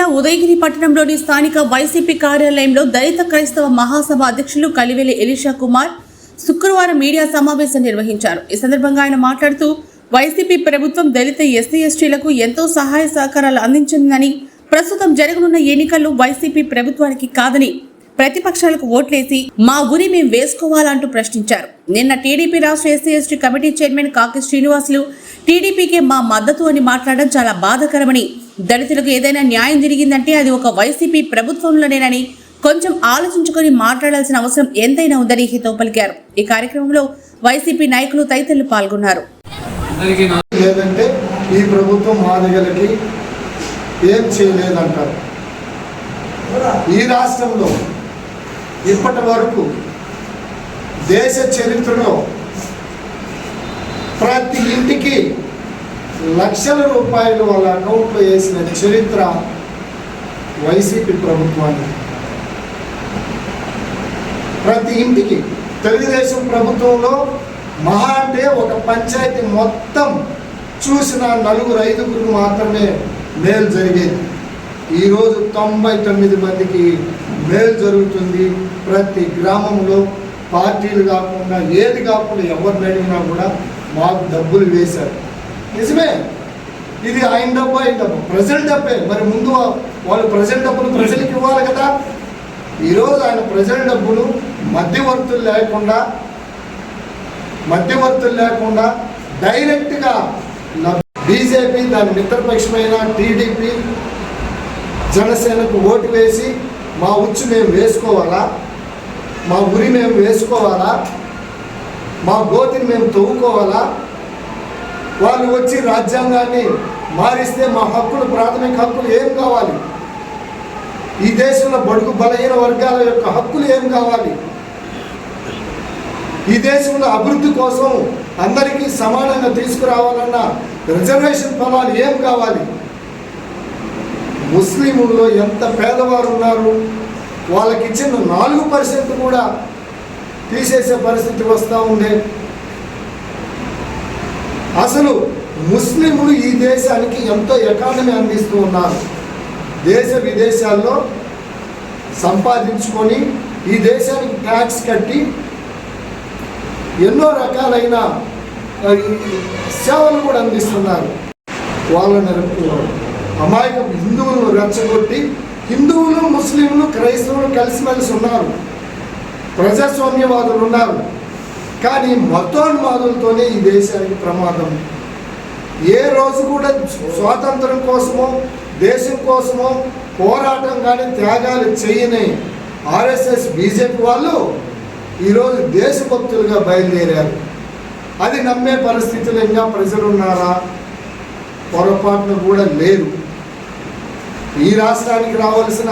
జిల్లా ఉదయగిరి పట్టణంలోని స్థానిక వైసీపీ కార్యాలయంలో దళిత క్రైస్తవ మహాసభ అధ్యక్షులు కలివెలి ఎలిషా కుమార్ శుక్రవారం మీడియా సమావేశం నిర్వహించారు. ఈ సందర్భంగా ఆయన మాట్లాడుతూ వైసీపీ ప్రభుత్వం దళిత ఎస్సీ ఎస్టీలకు ఎంతో సహాయ సహకారాలు అందించిందని ప్రస్తుతం జరగనున్న ఎన్నికల్లో వైసీపీ ప్రభుత్వానికి కాదని ప్రతిపక్షాలకు ఓట్లేసి మా గురి మేం వేసుకోవాలంటూ ప్రశ్నించారు. నిన్న టీడీపీ రాష్ట్ర ఎస్సీ ఎస్టీ కమిటీ చైర్మన్ కాకి శ్రీనివాసులు టీడీపీకే మా మద్దతు అని మాట్లాడడం చాలా బాధాకరమని దళితులకు ఏదైనా న్యాయం జరిగిందంటే అది ఒక వైసీపీ ప్రభుత్వంలోనేనని కొంచెం ఆలోచించుకొని మాట్లాడాల్సిన అవసరం ఎంతైనా ఉందని హితో పలికారు. ఈ కార్యక్రమంలో వైసీపీ నాయకులు తదితరులు పాల్గొన్నారు. లేదంటే ఈ ప్రభుత్వం మాదిగలకి ఏం చేయలేదంటారు. ఈ రాష్ట్రంలో ఇప్పటి వరకు దేశ చరిత్రలో ప్రతి ఇంటికి లక్షల రూపాయలు వాళ్ళ అకౌంట్లో వేసిన చరిత్ర వైసీపీ ప్రభుత్వాన్ని. ప్రతి ఇంటికి తెలుగుదేశం ప్రభుత్వంలో మహా అంటే ఒక పంచాయతీ మొత్తం చూసిన నలుగురు ఐదుగురు మాత్రమే మేలు జరిగేది. ఈరోజు తొంభై తొమ్మిది మందికి మేలు జరుగుతుంది. ప్రతి గ్రామంలో పార్టీలు కాకుండా ఏది కాకుండా ఎవరిని అడిగినా కూడా మాకు డబ్బులు వేశారు. నిజమే. ఇది ఆయన డబ్బు ఆయన డబ్బు. ప్రజల డబ్బే. మరి ముందు వాళ్ళు ప్రజల డబ్బులు ప్రజలకు ఇవ్వాలి కదా. ఈరోజు ఆయన ప్రజల డబ్బులు మధ్యవర్తులు లేకుండా మధ్యవర్తులు లేకుండా డైరెక్ట్గా బీజేపీ దాని మిత్రపక్షమైన టీడీపీ జనసేనకు ఓటు వేసి మా ఉచ్చు మేము వేసుకోవాలా? మా ఉరి మేము వేసుకోవాలా? మా గోతిని మేము తవ్వుకోవాలా? వాళ్ళు వచ్చి రాజ్యాంగాన్ని మారిస్తే మా హక్కులు ప్రాథమిక హక్కులు ఏం కావాలి? ఈ దేశంలో బడుగు బలహీన వర్గాల యొక్క హక్కులు ఏం కావాలి? ఈ దేశంలో అభివృద్ధి కోసం అందరికీ సమానంగా తీసుకురావాలన్న రిజర్వేషన్ ఫలాలు ఏం కావాలి? ముస్లింల్లో ఎంత పేదవారు ఉన్నారు వాళ్ళకి ఇచ్చిన నాలుగు పర్సెంట్ కూడా తీసేసే పరిస్థితి వస్తూ ఉండే అసలు ముస్లింలు ఈ దేశానికి ఎంతో ఎకానమీ అందిస్తూ ఉన్నారు. దేశ విదేశాల్లో సంపాదించుకొని ఈ దేశానికి ట్యాక్స్ కట్టి ఎన్నో రకాలైన సేవలు కూడా అందిస్తున్నారు. వాళ్ళని అమాయక అమాయకం. రెచ్చగొట్టి హిందువులు ముస్లింలు క్రైస్తవులు కలిసిమెలిసి ఉన్నారు. ప్రజాస్వామ్యవాదులు ఉన్నారు. కానీ మతోన్మాదులతోనే ఈ దేశానికి ప్రమాదం. ఏ రోజు కూడా స్వాతంత్రం కోసమో దేశం కోసమో పోరాటం కానీ త్యాగాలు చేయని ఆర్ఎస్ఎస్ బీజేపీ వాళ్ళు ఈరోజు దేశభక్తులుగా బయలుదేరారు. అది నమ్మే పరిస్థితులు ఇంకా ప్రజలు ఉన్నారా పొరపాటున కూడా లేరు. ఈ రాష్ట్రానికి రావాల్సిన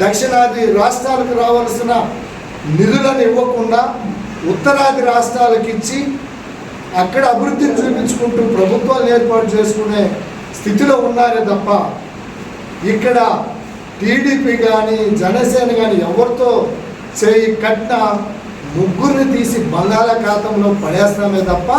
దక్షిణాది రాష్ట్రాలకు రావాల్సిన నిధులను ఇవ్వకుండా ఉత్తరాది రాష్ట్రాలకు ఇచ్చి అక్కడ అభివృద్ధిని చూపించుకుంటూ ప్రభుత్వాలు ఏర్పాటు చేసుకునే స్థితిలో ఉన్నారే తప్ప ఇక్కడ టీడీపీ కానీ జనసేన కానీ ఎవరితో చేయి కట్టిన ముగ్గురిని తీసి బంగాళాఖాతంలో పడేస్తామే తప్ప